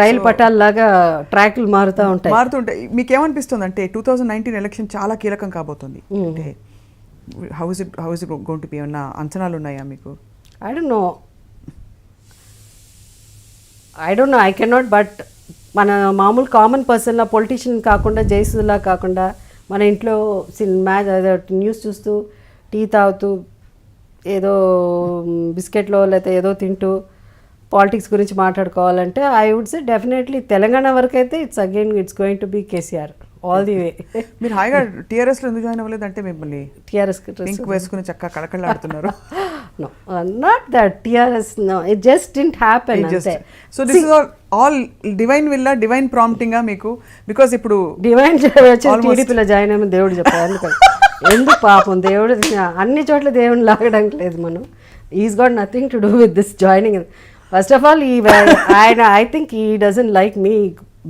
రైలు పట్టాల లాగా ట్రాక్లు మారుతూ ఉంటాయి. మారుతుంటే మీకు ఏమనిపిస్తుంది అంటే టూ థౌజండ్ నైన్టీన్ ఎలక్షన్ చాలా కీలకం కాబోతుంది. అంటే how's it how's it gonna be ఉన్న అంచనాలు ఉన్నాయా మీకు? I don't know I don't know I cannot but మన మామూలు కామన్ పర్సన్లా పొలిటీషియన్ కాకుండా జయసులా కాకుండా మన ఇంట్లో సినిమా న్యూస్ చూస్తూ టీ తాగుతూ ఏదో బిస్కెట్లో లేకపోతే ఏదో తింటూ పాలిటిక్స్ గురించి మాట్లాడుకోవాలంటే I would say definitely Telangana వరకు అయితే it's again it's going to be KCR. All the way మీరు హాయిగా టీఆర్ఎస్లో ఎందుకు జాయిన్ అవ్వలేదు అంటే మిమ్మల్ని టిఆర్ఎస్ పింక్ వేసుకుని చక్కగా కళకళలాడుతున్నారు no uh, not that TRS no it just didn't happen అంతే. So this is all all divine villa divine prompting మీకు? బికాస్ ఇప్పుడు డివైన్ టీడీపీలో జాయిన్ అయ్యమని దేవుడు చెప్పారు అందుకని ఎందుకు పాపం దేవుడు అన్ని చోట్ల దేవుని లాగడానికి లేదు మనం. Is got nothing to do with this joining first of all ఈ ఆయన ఐ థింక్ ఈ doesn't like me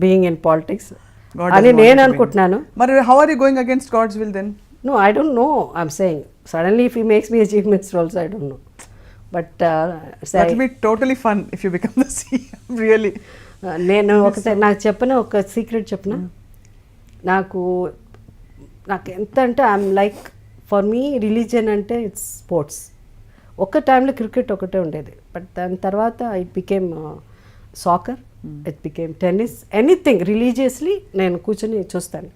being in politics అని నేను అనుకుంటున్నాను. మరి how are you going against God's will then no I don't know I'm saying suddenly if ఈ makes me chief minister also I don't know but be totally fun if you become the CM really నేను ఒకసారి నాకు చెప్పిన ఒక secret చెప్పిన? నాకు నాకు ఎంత అంటే I'm like for me religion అంటే ఇట్స్ స్పోర్ట్స్ ఒక్క టైంలో క్రికెట్ ఒకటే ఉండేది. బట్ దాని తర్వాత it became soccer it became tennis anything religiously నేను కూర్చొని చూస్తాను.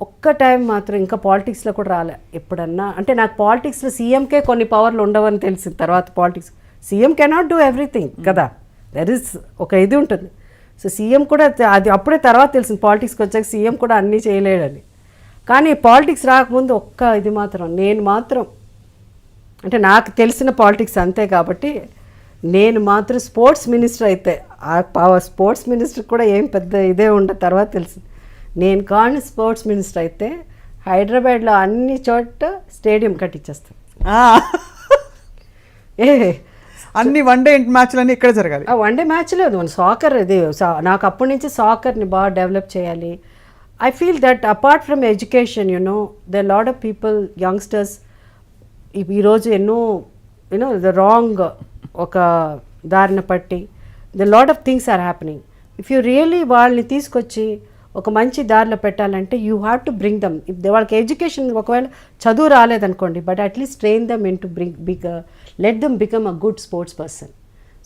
ఒక్క టైం మాత్రం ఇంకా పాలిటిక్స్లో కూడా రాలే ఎప్పుడన్నా. అంటే నాకు పాలిటిక్స్లో సీఎంకే కొన్ని పవర్లు ఉండవని తెలిసింది. తర్వాత politics CM cannot do everything కదా. దర్ ఇస్ ఒక ఇది ఉంటుంది. సో సీఎం కూడా అది అప్పుడే తర్వాత తెలిసింది. పాలిటిక్స్కి వచ్చాక సీఎం కూడా అన్నీ చేయలేడని. కానీ పాలిటిక్స్ రాకముందు ఒక్క ఇది మాత్రం నేను మాత్రం అంటే నాకు తెలిసిన పాలిటిక్స్ అంతే కాబట్టి నేను మాత్రం స్పోర్ట్స్ మినిస్టర్ అయితే ఆ పవర్ స్పోర్ట్స్ మినిస్టర్ కూడా ఏం పెద్ద ఇదే ఉండదు తర్వాత తెలిసింది. నేను కానీ స్పోర్ట్స్ మినిస్టర్ అయితే హైదరాబాద్లో అన్ని చోట్ల స్టేడియం కట్టించేస్తాను ఏ. అన్ని వన్ డే మ్యాచ్లన్నీ ఇక్కడ జరగాలి. ఆ వన్ డే మ్యాచ్ లేదు మన సాకర్ ఇది నాకు అప్పటి నుంచి సాకర్ని బాగా డెవలప్ చేయాలి. I feel that apart from education you know the lot of people youngsters ఈరోజు ఎన్నో యూనో ద రాంగ్ ఒక దారిన పట్టి the lot of things are happening if you really వాళ్ళని తీసుకొచ్చి ఒక మంచి దారిలో పెట్టాలంటే you have to bring them if వాళ్ళకి ఎడ్యుకేషన్ ఒకవేళ చదువు రాలేదనుకోండి but at least train them in to bring back let them become a good sports person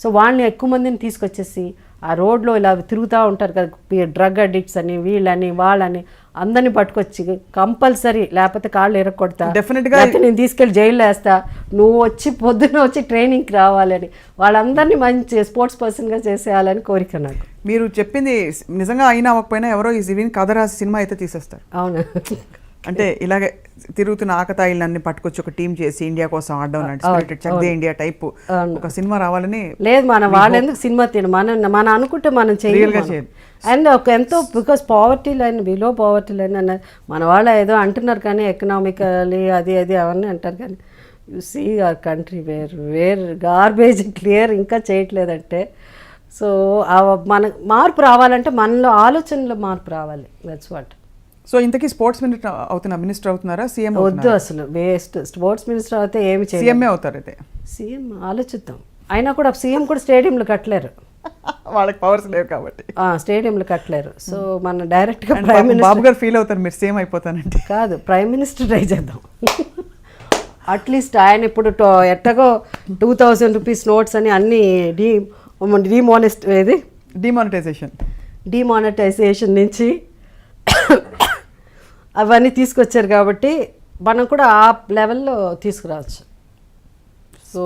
so వాళ్ళని ఎక్కువ మందిని తీసుకొచ్చేసి ఆ రోడ్లో ఇలా తిరుగుతూ ఉంటారు కదా డ్రగ్ అడిక్ట్స్ అని వీళ్ళని వాళ్ళని అందరిని పట్టుకొచ్చి కంపల్సరీ లేకపోతే కాళ్ళు ఎరగొడతా. Definitely గా- లేకపోతే నేను తీసుకెళ్ళి జైల్లో వేస్తా. నువ్వు వచ్చి పొద్దున వచ్చి ట్రైనింగ్కి రావాలని వాళ్ళందరినీ మంచి స్పోర్ట్స్ పర్సన్గా చేసేయాలని కోరిక నాకు. మీరు చెప్పింది నిజంగా అయినా అవ్వకపోయినా ఎవరో ఈ జివిన్ కథ రాసి సినిమా అయితే తీసేస్తారు. అవును. అంటే ఇలాగే తిరుగుతున్న ఆకతాయిలన్నీ పట్టుకొచ్చి ఒక టీం చేసి ఇండియా కోసం ఆడడం లాంటి ఇండియా టైప్ ఒక సినిమా రావాలని లేదు మన వాళ్ళు ఎందుకు సినిమా తిన మన మనం అనుకుంటే మనం చేయరు. అండ్ ఒక ఎంతో because poverty line below poverty line అన్న మన వాళ్ళు ఏదో అంటున్నారు కానీ ఎకనామికలీ అది అది అవన్నీ అంటారు కానీ you see our country where where garbage clear ఇంకా చేయట్లేదంటే. సో మన మార్పు రావాలంటే మనలో ఆలోచనలో మార్పు రావాలి. దట్స్ వాట్ సో ఇంతకీ స్పోర్ట్స్ మినిస్టర్ అవుతున్నా? మినిస్టర్ అవుతున్నారా? సీఎం వద్దు అసలు. వేస్ట్. స్పోర్ట్స్ మినిస్టర్ అయితే ఏమి సీఎంఏ అవుతారు అయితే సీఎం ఆలోచిద్దాం. అయినా కూడా సీఎం కూడా స్టేడియంలో కట్టలేరు. వాళ్ళకి పవర్స్ లేవు కాబట్టి. ఆ, స్టేడియంలో కట్టలేరు. సో మన డైరెక్ట్గా ప్రైమ్ మినిస్టర్ బాబు గారు ఫీల్ అవుతారు మీరు సేమ్ అయిపోతానంటే. కాదు ప్రైమ్ మినిస్టర్ ట్రై చేద్దాం. అట్లీస్ట్ ఆయన ఇప్పుడు టో- ఎట్టగో టూ థౌజండ్ రూపీస్ నోట్స్ అని అన్ని డీ డిమానిస్ట్ ఏది? డిమానిటైజేషన్ డిమానిటైజేషన్ నుంచి అవన్నీ తీసుకొచ్చారు కాబట్టి మనం కూడా ఆ లెవెల్లో తీసుకురావచ్చు. సో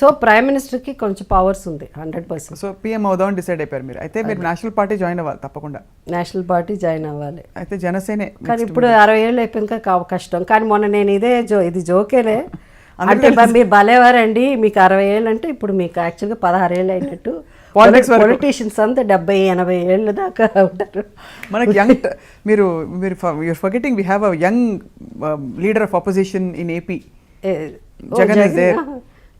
సో ప్రైమ్ మినిస్టర్కి కొంచెం పవర్స్ ఉంది హండ్రెడ్ పర్సెంట్ సో పిఎం అవుదామని డిసైడ్ అయిపోయారు మీరు. అయితే మీరు నేషనల్ పార్టీ జాయిన్ అవ్వాలి తప్పకుండా. నేషనల్ పార్టీ జాయిన్ అవ్వాలి. అయితే జనసేనే కానీ ఇప్పుడు అరవై ఏళ్ళు అయిపోయాక కష్టం. కానీ మొన్న నేను ఇదే జో ఇది జోకేలే అంటే మీరు భలేవారండి మీకు అరవై ఏళ్ళు అంటే ఇప్పుడు మీకు యాక్చువల్గా పదహారు ఏళ్ళు అయినట్టు. పొలిటీషియన్స్ అంతా డెబ్బై ఎనభై ఏళ్ళు దాకా ఉంటారు. మనకి యంగ్ మీరు మీరు you're forgetting we have a young leader of opposition in AP Jagan is there.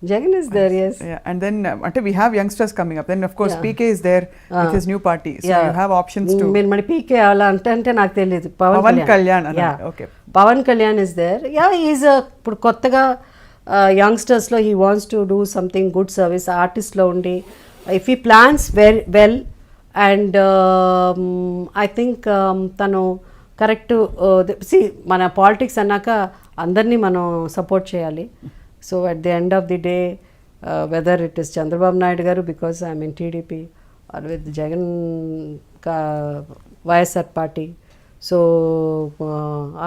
Jagan is there yes and then అంటే we have youngsters coming up then of course PK is there with his new party so you have options to మీరు మరి PK అలా అంటే అంటే నాకు తెలియదు Pawan Pawan Kalyan. Okay. Pawan Kalyan is there yeah is ఇప్పుడు కొత్తగా యంగ్స్టర్స్లో he wants to do something good service ఆర్టిస్ట్లో ఉండి ఇఫ్ ఈ plans well well and I think తను కరెక్ట్ సి మన పాలిటిక్స్ అన్నాక అందరినీ మనం సపోర్ట్ చేయాలి so at the end of the day whether it is Chandrababu Naidu garu because I mean TDP or with Jagan కా YSR party so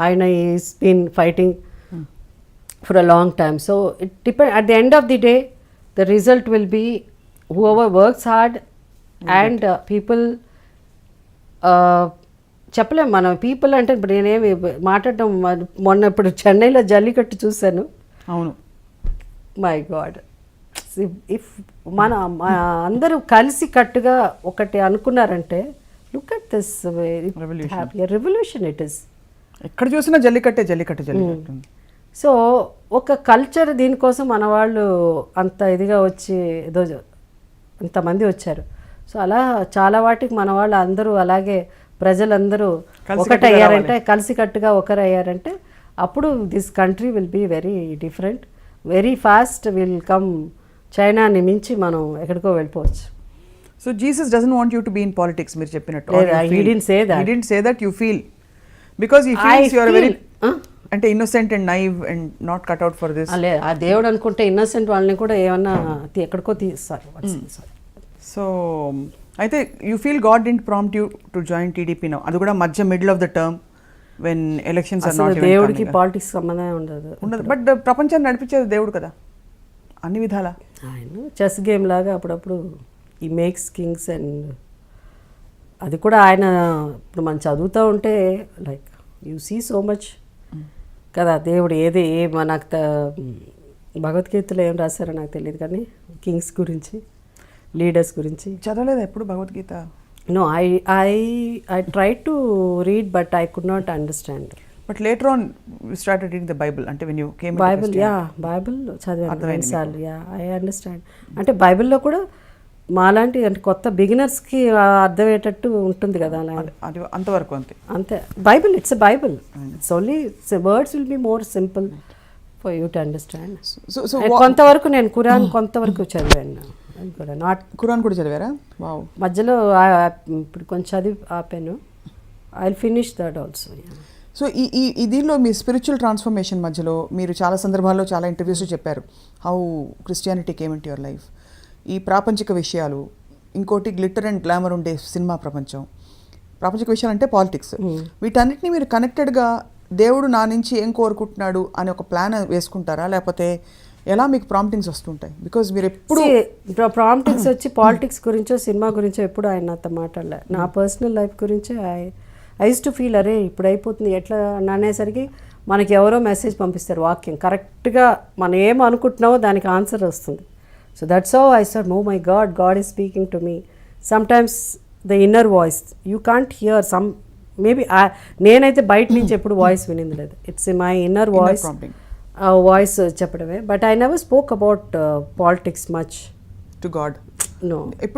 ఆయన is been fighting for a long time. So it depend at the end of the day, the result will be whoever works hard and uh, people. Uh, చెప్పలేం మనం. People అంటే ఇప్పుడు నేనేమి మాట్లాడటం మొన్న ఇప్పుడు చెన్నైలో జల్లికట్టు చూశాను. అవును. మై గాడ్ ఇఫ్ మన అందరూ కలిసి కట్టుగా ఒకటి అనుకున్నారంటే look at this. Revolution it is ఎక్కడ చూసినా జల్లికట్టే జల్లికట్టు జల్లికట్టు. సో ఒక కల్చర్ దీనికోసం మన వాళ్ళు అంత ఇదిగా వచ్చి ఏదో అంతమంది వచ్చారు. సో అలా చాలా వాటికి మన వాళ్ళు అందరూ అలాగే ప్రజలందరూ కలిసికట్టుగా ఒకటి అయ్యారంటే కలిసికట్టుగా ఒకరు అయ్యారంటే అప్పుడు this country will be very different. Very fast will come చైనాని మించి మనం ఎక్కడికో వెళ్ళిపోవచ్చు. So Jesus doesn't want you to be in politics మీరు చెప్పినట్టు. లేదా, he didn't say that. didn't say that you feel. అంటే innocent and naive and not cut out for this అలే ఆ దేవుడు అనుకుంటే ఇన్నసెంట్ వాళ్ళని కూడా ఏమన్నా ఎక్కడికో తీస్తారు. సో అయితే you feel God didn't prompt you to join TDP no అది కూడా మధ్య middle of the term when elections దేవుడికి పాలిటిక్స్ సంబంధం ఉండదు. ఉండదు. బట్ ప్రపంచాన్ని నడిపించేది దేవుడు కదా. అన్ని విధాలా? ఆయన చెస్ గేమ్ లాగా అప్పుడప్పుడు ఈ మేక్స్ కింగ్స్ అండ్ అది కూడా ఆయన ఇప్పుడు మనం చదువుతూ ఉంటే like you see so much కదా దేవుడు ఏది నాకు భగవద్గీతలో ఏం రాశారో నాకు తెలియదు కానీ కింగ్స్ గురించి లీడర్స్ గురించి. చదవలేదా ఎప్పుడు Bhagavad Gita? No I I I try to read but I could not understand but later on started reading the Bible అంటే when you came Bible yeah Bible చదివాను రెండుసార్లు యా ఐ అండర్స్టాండ్ అంటే బైబిల్లో కూడా మాలాంటి అంటే కొత్త బిగినర్స్కి అర్థమయ్యేటట్టు ఉంటుంది కదా అలా. అది అంతవరకు అంతే. అంతే. Bible it's a Bible it's only words will be more simple for you to understand so so కొంతవరకు నేను కురాన్ కొంతవరకు చదివాను. కూడా నాట్ ఖురాన్ కూడా చదివారా? వావ్ మధ్యలో ఇప్పుడు కొంచెం చదివి ఆపాను. I finish that also so ఈ ఈ ఈ దీనిలో మీ స్పిరిచువల్ ట్రాన్స్ఫర్మేషన్ మధ్యలో మీరు చాలా సందర్భాల్లో చాలా ఇంటర్వ్యూస్లో చెప్పారు. How Christianity came in your life ఈ ప్రాపంచిక విషయాలు ఇంకోటి గ్లిటర్ అండ్ గ్లామర్ ఉండే సినిమా ప్రపంచం. ప్రాపంచిక విషయాలు అంటే పాలిటిక్స్. వీటన్నిటిని మీరు కనెక్టెడ్గా దేవుడు నా నుంచి ఏం కోరుకుంటున్నాడు అని ఒక ప్లాన్ వేసుకుంటారా? లేకపోతే ఎలా మీకు ప్రాంప్టింగ్స్ వస్తుంటాయి? బికాజ్ మీరు ఎప్పుడు ప్రాంప్టిక్స్ వచ్చి పాలిటిక్స్ గురించో సినిమా గురించో ఎప్పుడు ఆయన నాతో మాట్లాడలే. నా పర్సనల్ లైఫ్ గురించే ఐ ఐ టు ఫీల్ అరే ఇప్పుడు అయిపోతుంది. ఎట్లా? అని అనేసరికి మనకి ఎవరో మెసేజ్ పంపిస్తారు వాక్యం. కరెక్ట్గా మనం ఏం అనుకుంటున్నామో దానికి ఆన్సర్ వస్తుంది. So that's how I sir know my God God is speaking to me sometimes the inner voice you can't hear some maybe నేనైతే బయట నుంచి ఎప్పుడు వాయిస్ వినింది లేదు it's my inner voice prompting. Voice చెప్పడమే. But I never spoke about politics much to God no